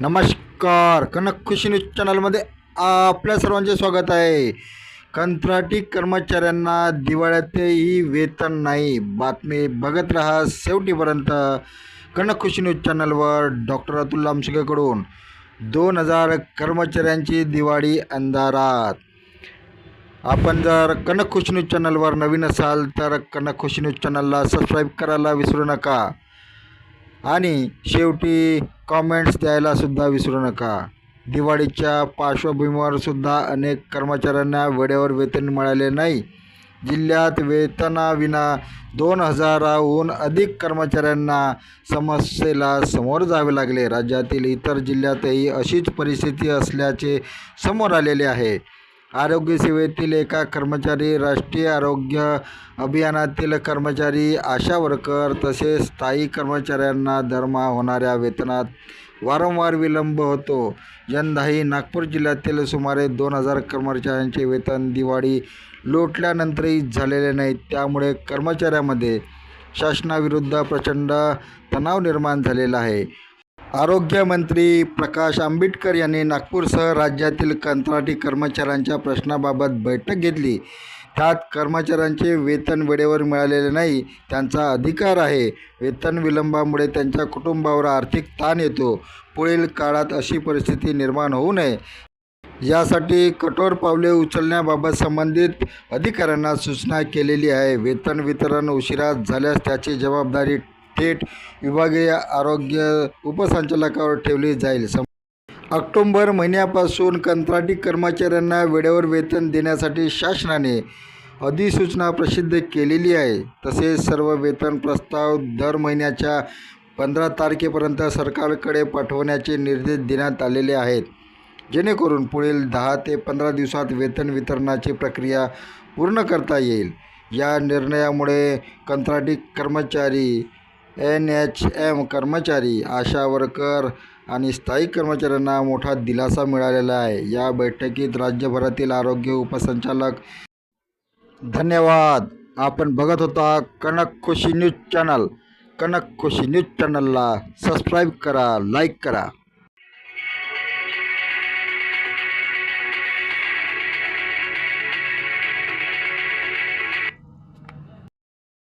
नमस्कार कनक खुशी न्यूज चॅनलमध्ये आपल्या सर्वांचे स्वागत आहे. कंत्राटी कर्मचाऱ्यांना दिवाळ्यातही वेतन नाही. बातमी बघत राहा शेवटीपर्यंत. कनक खुशी न्यूज चॅनलवर डॉक्टर अतुल लामशेकडून दोन हजार कर्मचाऱ्यांची दिवाळी अंधारात. आपण जर कनक खुशी न्यूज चॅनलवर नवीन असाल तर कनक खुशी न्यूज चॅनलला सबस्क्राईब करायला विसरू नका. आणि शेवटी कॉमेंट्स द्यायलासुद्धा विसरू नका. दिवाळीच्या पार्श्वभूमीवरसुद्धा अनेक कर्मचाऱ्यांना वेळेवर वेतन मिळाले नाही. जिल्ह्यात वेतनाविना दोन हजाराहून अधिक कर्मचाऱ्यांना समस्येला समोर जावे लागले. राज्यातील इतर जिल्ह्यातही अशीच परिस्थिती असल्याचे समोर आलेले आहे. आरोग्य सेवेतील एका कर्मचारी राष्ट्रीय आरोग्य अभियानातील कर्मचारी आशा वर्कर तसेच स्थायी कर्मचाऱ्यांना दरमहा होणाऱ्या वेतनात वारंवार विलंब होतो. यंदाही नागपूर जिल्ह्यातील सुमारे दोन हजार कर्मचाऱ्यांचे वेतन दिवाळी लोटल्यानंतरही झालेले नाही. त्यामुळे कर्मचाऱ्यामध्ये शासनाविरुद्ध प्रचंड तणाव निर्माण झालेला आहे. आरोग्यमंत्री प्रकाश आंबेडकर यांनी नागपूरसह राज्यातील कंत्राटी कर्मचाऱ्यांच्या प्रश्नाबाबत बैठक घेतली. त्यात कर्मचाऱ्यांचे वेतन वेळेवर मिळालेले नाही त्यांचा अधिकार आहे. वेतन विलंबामुळे त्यांच्या कुटुंबावर आर्थिक ताण येतो. पुढील काळात अशी परिस्थिती निर्माण होऊ नये. यासाठी कठोर पावले उचलण्याबाबत संबंधित अधिकाऱ्यांना सूचना केलेली आहे. वेतन वितरण उशिरा झाल्यास त्याची जबाबदारी थेट विभागीय आरोग्य उपसंचालकावर ठेवली जाईल. सम ऑक्टोंबर महिन्यापासून कंत्राटी कर्मचाऱ्यांना वेळेवर वेतन देण्यासाठी शासनाने अधिसूचना प्रसिद्ध केलेली आहे. तसेच सर्व वेतन प्रस्ताव दर महिन्याच्या पंधरा तारखेपर्यंत सरकारकडे पाठवण्याचे निर्देश देण्यात आलेले आहेत. जेणेकरून पुढील दहा ते पंधरा दिवसात वेतन वितरणाची प्रक्रिया पूर्ण करता येईल. या निर्णयामुळे कंत्राटी कर्मचारी एन एच एम कर्मचारी आशा वर्कर आणि स्थायिक कर्मचाऱ्यांना मोठा दिलासा मिळालेला आहे. या बैठकीत राज्यभरातील आरोग्य उपसंचालक धन्यवाद. आपण बघत होता Kanak Khushi news channel. Kanak Khushi news चॅनलला सबस्क्राईब करा लाईक करा.